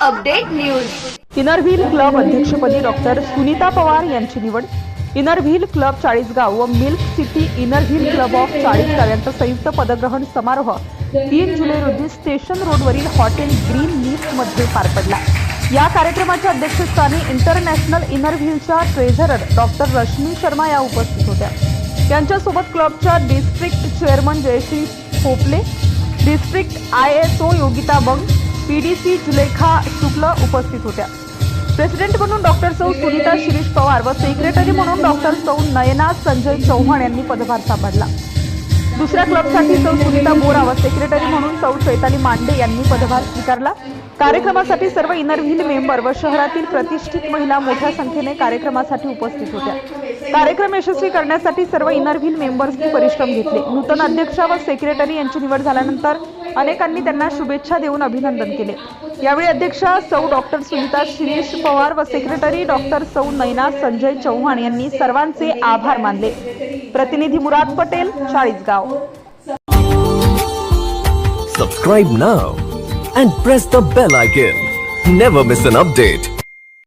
News. Inner Wheel club अध्यक्षपदी doctor Sunita Pawar यांची निवड. इनरव्हील क्लब चाळीसगाव व milk city Inner Wheel club of Chalisgaon यांचा संयुक्त पदग्रहण समारोह तीन जुलै रोजी स्टेशन रोडवरील हॉटेल ग्रीन लीफमध्ये पार पडला. या कार्यक्रमाच्या अध्यक्षस्थानी इंटरनॅशनल इनरव्हीलच्या ट्रेझरर डॉक्टर रश्मी शर्मा या उपस्थित होत्या. त्यांच्यासोबत क्लबच्या district chairman Jayashree Khople district I S O Yogita Bang P D C Julekha Shukla उपस्थित होत्या. प्रेसिडेंट म्हणून डॉक्टर सौ सुनीता शिरीष पवार व सेक्रेटरी म्हणून डॉक्टर सौ नयना संजय चव्हाण यांनी पदभार सांभाळला दुसऱ्या क्लबसाठी सौ सुनीता बोरा व सेक्रेटरी म्हणून सौ चैताली मांडे यांनी पदभार स्वीकारला. कार्यक्रमासाठी सर्व इनरव्हील मेंबर व शहरातील प्रतिष्ठित महिला मोठ्या संख्येने कार्यक्रमासाठी उपस्थित होत्या. कार्यक्रम यशस्वी करण्यासाठी सर्व इनरव्हील मेंबर्सनी परिश्रम घेतले. नूतन अध्यक्ष व सेक्रेटरी यांची निवड झाल्यानंतर अनेकांनी त्यांना शुभेच्छा देऊन अभिनंदन केले. यावेळी अध्यक्षा सौ डॉक्टर सुनीता शिरीष पवार व सेक्रेटरी डॉक्टर सौ नैना संजय चव्हाण यांनी सर्वांचे आभार मानले. प्रतिनिधी Murad Patel Chalisgaon. Subscribe now and press the bell icon never miss an update